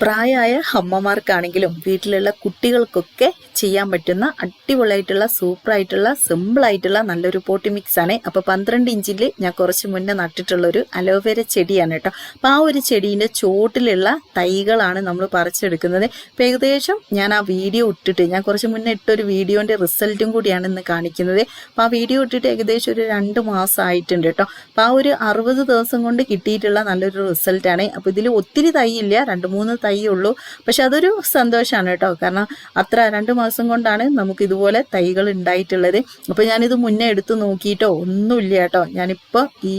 പ്രായമായ അമ്മമാർക്കാണെങ്കിലും വീട്ടിലുള്ള കുട്ടികൾക്കൊക്കെ ചെയ്യാൻ പറ്റുന്ന അടിപൊളിയായിട്ടുള്ള സൂപ്പറായിട്ടുള്ള സിമ്പിളായിട്ടുള്ള നല്ലൊരു പോട്ടി മിക്സ് ആണ്. അപ്പോൾ പന്ത്രണ്ട് ഇഞ്ചിൽ ഞാൻ കുറച്ച് മുന്നേ നട്ടിട്ടുള്ള ഒരു അലോവേര ചെടിയാണ് കേട്ടോ. അപ്പോൾ ആ ഒരു ചെടീന്റെ ചോട്ടിലുള്ള തൈകളാണ് നമ്മൾ പറിച്ചെടുക്കുന്നത്. അപ്പോൾ ഏകദേശം ഞാൻ ആ വീഡിയോ ഇട്ടിട്ട് ഞാൻ കുറച്ച് മുന്നേ ഇട്ടൊരു വീഡിയോന്റെ റിസൾട്ടും കൂടിയാണ് ഇന്ന് കാണിക്കുന്നത്. അപ്പോൾ ആ വീഡിയോ ഇട്ടിട്ട് ഏകദേശം ഒരു രണ്ട് മാസം ആയിട്ടുണ്ട് കേട്ടോ. അപ്പോൾ ആ ഒരു അറുപത് ദിവസം കൊണ്ട് കിട്ടിയിട്ടുള്ള നല്ലൊരു റിസൾട്ടാണ്. അപ്പോൾ ഇതിൽ ഒത്തിരി തൈ ഇല്ല രണ്ട് മൂന്ന് ഉള്ളൂ പക്ഷെ അതൊരു സന്തോഷമാണ് കേട്ടോ. കാരണം അത്ര രണ്ട് മാസം കൊണ്ടാണ് നമുക്ക് ഇതുപോലെ തൈകൾ ഉണ്ടായിട്ടുള്ളത്. അപ്പോൾ ഞാനിത് മുന്നേ എടുത്ത് നോക്കിയിട്ടോ ഒന്നുമില്ല കേട്ടോ. ഞാനിപ്പോൾ ഈ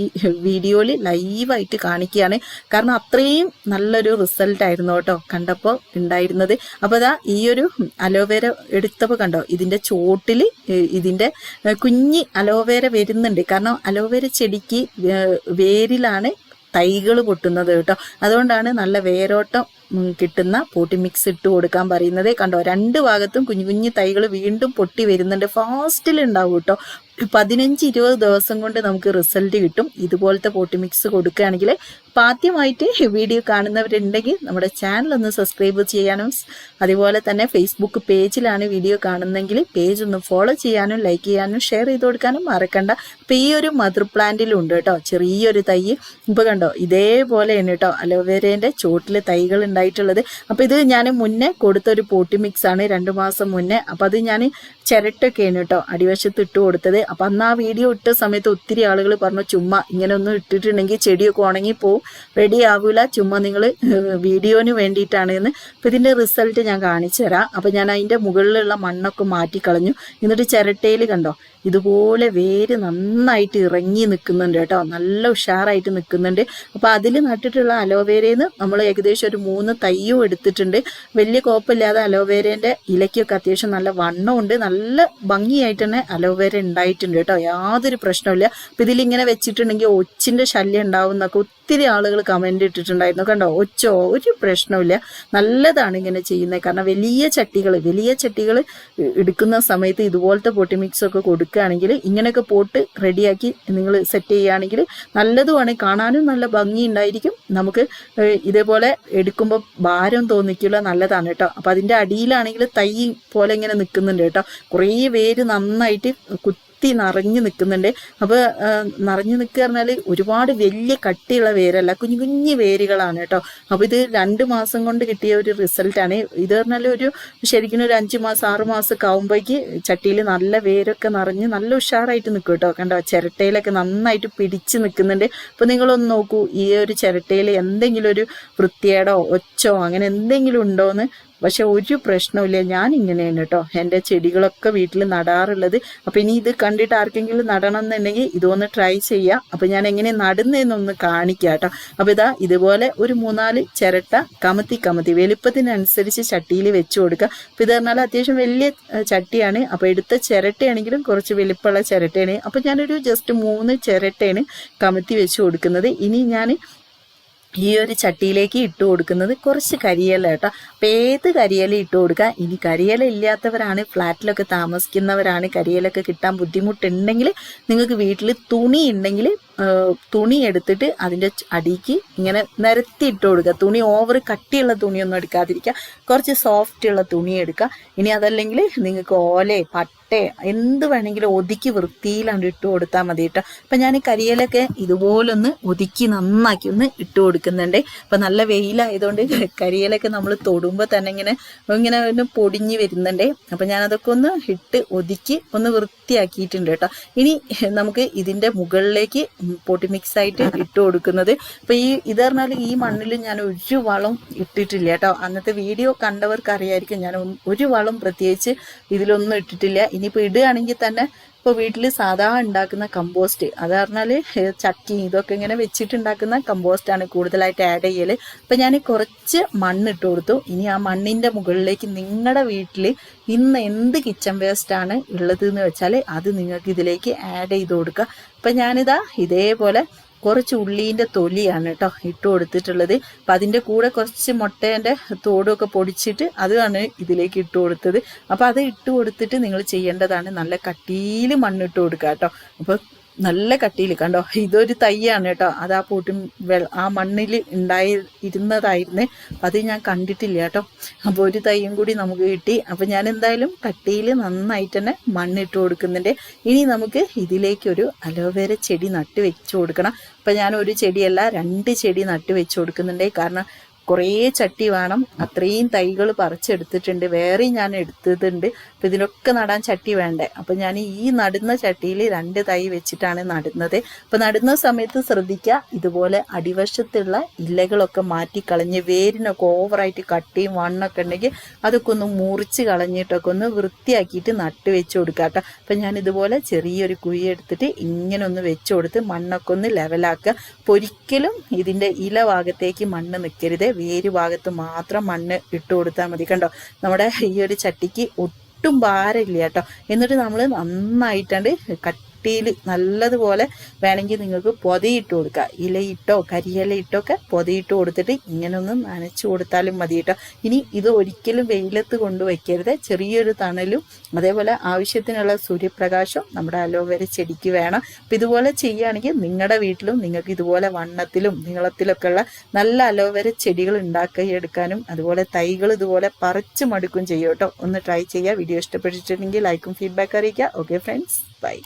വീഡിയോയിൽ ലൈവായിട്ട് കാണിക്കുകയാണ്. കാരണം അത്രയും നല്ലൊരു റിസൾട്ട് ആയിരുന്നു കേട്ടോ കണ്ടപ്പോൾ ഉണ്ടായിരുന്നത്. അപ്പോൾ അതാ ഈ ഒരു അലോവേര എടുത്തപ്പോൾ കണ്ടോ ഇതിന്റെ ചോട്ടിൽ ഇതിന്റെ കുഞ്ഞി അലോവേര വരുന്നുണ്ട്. കാരണം അലോവേര ചെടിക്ക് വേരിലാണ് തൈകൾ പൊട്ടുന്നത് കേട്ടോ. അതുകൊണ്ടാണ് നല്ല വേരോട്ടം കിട്ടുന്ന പോട്ടി മിക്സ് ഇട്ട് കൊടുക്കാൻ പറയുന്നത്. കണ്ടോ രണ്ട് ഭാഗത്തും കുഞ്ഞു കുഞ്ഞു തൈകൾ വീണ്ടും പൊട്ടി വരുന്നുണ്ട്. ഫാസ്റ്റിൽ ഉണ്ടാവും കേട്ടോ. പതിനഞ്ച് ഇരുപത് ദിവസം കൊണ്ട് നമുക്ക് റിസൾട്ട് കിട്ടും. ഇതുപോലത്തെ പോട്ടി മിക്സ് കൊടുക്കുകയാണെങ്കിൽ അപ്പോൾ ആദ്യമായിട്ട് വീഡിയോ കാണുന്നവരുണ്ടെങ്കിൽ നമ്മുടെ ചാനൽ ഒന്ന് സബ്സ്ക്രൈബ് ചെയ്യാനും അതുപോലെ തന്നെ ഫേസ്ബുക്ക് പേജിലാണ് വീഡിയോ കാണുന്നതെങ്കിൽ പേജ് ഒന്ന് ഫോളോ ചെയ്യാനും ലൈക്ക് ചെയ്യാനും ഷെയർ ചെയ്ത് കൊടുക്കാനും മറക്കണ്ട. അപ്പം ഈ ഒരു മദർ പ്ലാന്റിലും ഉണ്ട് കേട്ടോ ചെറിയൊരു തൈ. ഇപ്പം കണ്ടോ ഇതേപോലെയാണ് കേട്ടോ അലോവേരേന്റെ ചോട്ടിൽ തൈകൾ ഉണ്ടായിട്ടുള്ളത്. അപ്പോൾ ഇത് ഞാൻ മുന്നേ കൊടുത്തൊരു പോട്ടി മിക്സ് ആണ് രണ്ട് മാസം മുന്നേ. അപ്പോൾ അത് ഞാൻ ചിരട്ടൊക്കെയാണ് കേട്ടോ അടിവശത്ത് ഇട്ട് കൊടുത്തത്. അപ്പം അന്ന് ആ വീഡിയോ ഇട്ട സമയത്ത് ഒത്തിരി ആളുകൾ പറഞ്ഞു ചുമ്മാ ഇങ്ങനെ ഒന്നും ഇട്ടിട്ടുണ്ടെങ്കിൽ ചെടിയൊക്കെ ഉണങ്ങി പോവും റെഡി ആവില്ല ചുമ്മാ നിങ്ങൾ വീഡിയോന് വേണ്ടിയിട്ടാണ് എന്ന് അപ്പം ഇതിന്റെ റിസൾട്ട് ഞാൻ കാണിച്ചു തരാം. അപ്പം ഞാൻ അതിന്റെ മുകളിലുള്ള മണ്ണൊക്കെ മാറ്റിക്കളഞ്ഞു. എന്നിട്ട് ചിരട്ടയിൽ കണ്ടോ ഇതുപോലെ വേര് നന്നായിട്ട് ഇറങ്ങി നിൽക്കുന്നുണ്ട് കേട്ടോ. നല്ല ഉഷാറായിട്ട് നിൽക്കുന്നുണ്ട് അപ്പോൾ അതിൽ നട്ടിട്ടുള്ള അലോവേരയിൽ നിന്ന് നമ്മൾ ഏകദേശം ഒരു മൂന്ന് തയ്യും എടുത്തിട്ടുണ്ട്. വലിയ കുഴപ്പമില്ലാതെ അലോവേരേന്റെ ഇലയ്ക്കൊക്കെ അത്യാവശ്യം നല്ല വണ്ണമുണ്ട് നല്ല ഭംഗിയായിട്ട് തന്നെ അലോവേര ഉണ്ടായിട്ടുണ്ട് കേട്ടോ. യാതൊരു പ്രശ്നമില്ല അപ്പം ഇതിലിങ്ങനെ വെച്ചിട്ടുണ്ടെങ്കിൽ ഒച്ചിന്റെ ശല്യം ഉണ്ടാവും എന്നൊക്കെ ഒത്തിരി ആളുകൾ കമന്റ് ഇട്ടിട്ടുണ്ടായിരുന്നു. കണ്ടോ? ഒച്ചോ ഒരു പ്രശ്നമില്ല നല്ലതാണ് ഇങ്ങനെ ചെയ്യുന്നത്. കാരണം വലിയ ചട്ടികൾ വലിയ ചട്ടികൾ എടുക്കുന്ന സമയത്ത് ഇതുപോലത്തെ പൊട്ടി മിക്സ് ഒക്കെ കൊടുക്കുകയാണെങ്കിൽ ഇങ്ങനെയൊക്കെ പോട്ട് റെഡിയാക്കി നിങ്ങൾ സെറ്റ് ചെയ്യുകയാണെങ്കിൽ നല്ലതുമാണ്. കാണാനും നല്ല ഭംഗി ഉണ്ടായിരിക്കും. നമുക്ക് ഇതേപോലെ എടുക്കുമ്പോൾ ഭാരം തോന്നിക്കില്ല. നല്ലതാണ് കേട്ടോ. അപ്പം അതിന്റെ അടിയിലാണെങ്കിൽ തൈ പോലെ ഇങ്ങനെ നിൽക്കുന്നുണ്ട് കേട്ടോ. കുറേ പേര് നന്നായിട്ട് കുത്തി നിറഞ്ഞു നിൽക്കുന്നുണ്ട്. അപ്പോൾ നിറഞ്ഞു നിൽക്കുക പറഞ്ഞാൽ ഒരുപാട് വലിയ കട്ടിയുള്ള വേരല്ല കുഞ്ഞു കുഞ്ഞു വേരുകളാണ് കേട്ടോ. അപ്പോൾ ഇത് രണ്ട് മാസം കൊണ്ട് കിട്ടിയ ഒരു റിസൾട്ടാണ്. ഇത് പറഞ്ഞാൽ ഒരു ശരിക്കും ഒരു അഞ്ച് മാസം ആറ് മാസം ഒക്കെ ആകുമ്പോഴേക്ക് ചട്ടിയിൽ നല്ല വേരൊക്കെ നിറഞ്ഞ് നല്ല ഉഷാറായിട്ട് നിൽക്കും കേട്ടോ. കണ്ടോ ചിരട്ടയിലൊക്കെ നന്നായിട്ട് പിടിച്ച് നിൽക്കുന്നുണ്ട്. അപ്പോൾ നിങ്ങളൊന്ന് നോക്കൂ ഈ ഒരു ചിരട്ടയിൽ എന്തെങ്കിലും ഒരു വൃത്തിയേടോ ഒച്ചോ അങ്ങനെ എന്തെങ്കിലും ഉണ്ടോയെന്ന് പക്ഷെ ഒരു പ്രശ്നമില്ല ഞാൻ ഇങ്ങനെയാണ് കേട്ടോ. എന്റെ ചെടികളൊക്കെ വീട്ടിൽ നടാറുള്ളത്. അപ്പം ഇനി ഇത് കണ്ടിട്ട് ആർക്കെങ്കിലും നടണം എന്നുണ്ടെങ്കിൽ ഇതൊന്ന് ട്രൈ ചെയ്യാം. അപ്പം ഞാൻ എങ്ങനെ നടുന്നതെന്നൊന്ന് കാണിക്കാം കേട്ടോ അപ്പോൾ ഇതാ ഇതുപോലെ ഒരു മൂന്നാൽ ചിരട്ട കമത്തി കമത്തി വലുപ്പത്തിനനുസരിച്ച് ചട്ടിയിൽ വെച്ച് കൊടുക്കുക. അപ്പോൾ ഇത് പറഞ്ഞാൽ അത്യാവശ്യം വലിയ ചട്ടിയാണ്. അപ്പോൾ എടുത്ത ചിരട്ടയാണെങ്കിലും കുറച്ച് വലുപ്പമുള്ള ചിരട്ടയാണ്. അപ്പോൾ ഞാനൊരു ജസ്റ്റ് മൂന്ന് ചിരട്ടയാണ് കമത്തി വെച്ച് കൊടുക്കുന്നത്. ഇനി ഞാൻ ഈ ഒരു ചട്ടിയിലേക്ക് ഇട്ട് കൊടുക്കുന്നത് കുറച്ച് കരിയല കേട്ടോ. അപ്പം ഏത് കരിയില ഇട്ട് കൊടുക്കുക ഇനി കരിയില ഇല്ലാത്തവരാണ് ഫ്ലാറ്റിലൊക്കെ താമസിക്കുന്നവരാണ് കരിയലൊക്കെ കിട്ടാൻ ബുദ്ധിമുട്ടുണ്ടെങ്കിൽ നിങ്ങൾക്ക് വീട്ടിൽ തുണി ഉണ്ടെങ്കിൽ തുണി എടുത്തിട്ട് അതിന്റെ അടിക്ക് ഇങ്ങനെ നിരത്തി ഇട്ട് കൊടുക്കുക. തുണി ഓവർ കട്ടിയുള്ള തുണിയൊന്നും എടുക്കാതിരിക്കുക. കുറച്ച് സോഫ്റ്റ് ഉള്ള തുണി എടുക്കുക. ഇനി അതല്ലെങ്കിൽ നിങ്ങൾക്ക് ഓലെ പട്ടേ എന്ത് വേണമെങ്കിലും ഒതുക്കി വൃത്തിയിലാണ്ട് ഇട്ട് കൊടുത്താൽ മതി കേട്ടോ. അപ്പം ഞാൻ കരിയിലൊക്കെ ഇതുപോലൊന്ന് ഒതുക്കി നന്നാക്കി ഒന്ന് ഇട്ട് കൊടുക്കുന്നുണ്ട്. അപ്പം നല്ല വെയിലായതുകൊണ്ട് കരിയിലൊക്കെ നമ്മൾ തൊടുമ്പോൾ തന്നെ ഇങ്ങനെ ഇങ്ങനെ ഒന്ന് പൊടിഞ്ഞ് വരുന്നുണ്ട്. അപ്പം ഞാനതൊക്കെ ഒന്ന് ഇട്ട് ഒതുക്കി ഒന്ന് വൃത്തിയാക്കിയിട്ടുണ്ട് കേട്ടോ. ഇനി നമുക്ക് ഇതിന്റെ മുകളിലേക്ക് പൊട്ടി മിക്സ് ആയിട്ട് ഇട്ട് കൊടുക്കുന്നത്. ഇപ്പൊ ഈ ഇത് പറഞ്ഞാൽ ഈ മണ്ണിൽ ഞാൻ ഒരു വളം ഇട്ടിട്ടില്ല കേട്ടോ. അന്നത്തെ വീഡിയോ കണ്ടവർക്ക് അറിയായിരിക്കും ഞാൻ ഒരു വളം പ്രത്യേകിച്ച് ഇതിലൊന്നും ഇട്ടിട്ടില്ല. ഇനിയിപ്പോൾ ഇടുകയാണെങ്കിൽ തന്നെ ഇപ്പോൾ വീട്ടിൽ സാധാ ഉണ്ടാക്കുന്ന കമ്പോസ്റ്റ് അത് പറഞ്ഞാൽ ചക്കി ഇതൊക്കെ ഇങ്ങനെ വെച്ചിട്ടുണ്ടാക്കുന്ന കമ്പോസ്റ്റാണ് കൂടുതലായിട്ട് ആഡ് ചെയ്യൽ അപ്പം ഞാൻ കുറച്ച് മണ്ണിട്ട് കൊടുത്തു. ഇനി ആ മണ്ണിന്റെ മുകളിലേക്ക് നിങ്ങളുടെ വീട്ടിൽ ഇന്ന് എന്ത് കിച്ചൺ വേസ്റ്റാണ് ഉള്ളത് എന്ന് വെച്ചാൽ അത് നിങ്ങൾക്ക് ഇതിലേക്ക് ആഡ് ചെയ്ത് കൊടുക്കുക. അപ്പം ഞാനിതാ ഇതേപോലെ കുറച്ച് ഉള്ളീന്റെ തൊലിയാണ് കേട്ടോ ഇട്ട് കൊടുത്തിട്ടുള്ളത്. അപ്പം അതിന്റെ കൂടെ കുറച്ച് മുട്ടേന്റെ തോടുമൊക്കെ പൊടിച്ചിട്ട് അതാണ് ഇതിലേക്ക് ഇട്ട് കൊടുത്തത്. അപ്പോൾ അത് ഇട്ട് കൊടുത്തിട്ട് നിങ്ങൾ ചെയ്യേണ്ടതാണ് നല്ല കട്ടിയിൽ മണ്ണിട്ട് കൊടുക്കുക കേട്ടോ അപ്പോൾ നല്ല കട്ടിയിൽ കണ്ടോ? ഇതൊരു തൈയാണ് കേട്ടോ. അത് ആ പൂട്ടി ആ മണ്ണിൽ ഉണ്ടായി ഇരുന്നതായിരുന്നു. അത് ഞാൻ കണ്ടിട്ടില്ല കേട്ടോ. അപ്പോൾ ഒരു തൈയും കൂടി നമുക്ക് കിട്ടി. അപ്പോൾ ഞാൻ എന്തായാലും കട്ടിയിൽ നന്നായിട്ട് തന്നെ മണ്ണിട്ട് കൊടുക്കുന്നുണ്ട്. ഇനി നമുക്ക് ഇതിലേക്കൊരു അലോവേര ചെടി നട്ട് വെച്ച് കൊടുക്കണം. അപ്പം ഞാൻ ഒരു ചെടിയല്ല രണ്ട് ചെടി നട്ട് വെച്ച് കൊടുക്കുന്നുണ്ട്. കാരണം കുറേ ചട്ടി വേണം. അത്രയും തൈകൾ പറിച്ചെടുത്തിട്ടുണ്ട്. വേറെയും ഞാൻ എടുത്തിട്ടുണ്ട്. അപ്പം ഇതിനൊക്കെ നടാൻ ചട്ടി വേണ്ടേ? അപ്പം ഞാൻ ഈ നടുന്ന ചട്ടിയിൽ രണ്ട് തൈ വെച്ചിട്ടാണ് നടുന്നത്. അപ്പം നടുന്ന സമയത്ത് ശ്രദ്ധിക്കുക ഇതുപോലെ അടിവശത്തുള്ള ഇലകളൊക്കെ മാറ്റി കളഞ്ഞ് വേരിനൊക്കെ ഓവറായിട്ട് കട്ടിയും വണ്ണൊക്കെ ഉണ്ടെങ്കിൽ അതൊക്കെ ഒന്ന് മുറിച്ച് കളഞ്ഞിട്ടൊക്കെ ഒന്ന് വൃത്തിയാക്കിയിട്ട് നട്ട് വെച്ച് കൊടുക്കുക കേട്ടോ. അപ്പം ഞാൻ ഇതുപോലെ ചെറിയൊരു കുഴി എടുത്തിട്ട് ഇങ്ങനെ ഒന്ന് വെച്ച് കൊടുത്ത് മണ്ണൊക്കെ ഒന്ന് ലെവലാക്കുക ഒരിക്കലും ഇതിന്റെ ഇല ഭാഗത്തേക്ക് മണ്ണ് നിൽക്കരുത് വേര് ഭാഗത്ത് മാത്രം മണ്ണ് ഇട്ട് കൊടുത്താൽ മതി. കണ്ടോ? നമ്മുടെ ഈ ഒരു ചട്ടിക്ക് ഒട്ടും ഭാരമില്ല കേട്ടോ. എന്നിട്ട് നമ്മൾ നന്നായിട്ടാണ്ട് കട്ടിയിൽ നല്ലതുപോലെ വേണമെങ്കിൽ നിങ്ങൾക്ക് പൊതയിട്ട് കൊടുക്കുക ഇലയിട്ടോ കരിയിലയിട്ടോ ഒക്കെ പൊതയിട്ട് കൊടുത്തിട്ട് ഇങ്ങനെ ഒന്ന് നനച്ചു കൊടുത്താലും മതി കേട്ടോ. ഇനി ഇത് ഒരിക്കലും വെയിലത്ത് കൊണ്ട് വയ്ക്കരുത് ചെറിയൊരു തണലും അതേപോലെ ആവശ്യത്തിനുള്ള സൂര്യപ്രകാശം നമ്മുടെ അലോവേര ചെടിക്ക് വേണം. അപ്പം ഇതുപോലെ ചെയ്യുകയാണെങ്കിൽ നിങ്ങളുടെ വീട്ടിലും നിങ്ങൾക്ക് ഇതുപോലെ വണ്ണത്തിലും നീളത്തിലൊക്കെ ഉള്ള നല്ല അലോവേര ചെടികൾ ഉണ്ടാക്കിയെടുക്കാനും അതുപോലെ തൈകൾ ഇതുപോലെ പറിച്ചു മടുക്കും ചെയ്യും കേട്ടോ. ഒന്ന് ട്രൈ ചെയ്യുക. വീഡിയോ ഇഷ്ടപ്പെട്ടിട്ടുണ്ടെങ്കിൽ ലൈക്കും ഫീഡ്ബാക്ക് അറിയിക്കുക. Okay friends. ബൈ.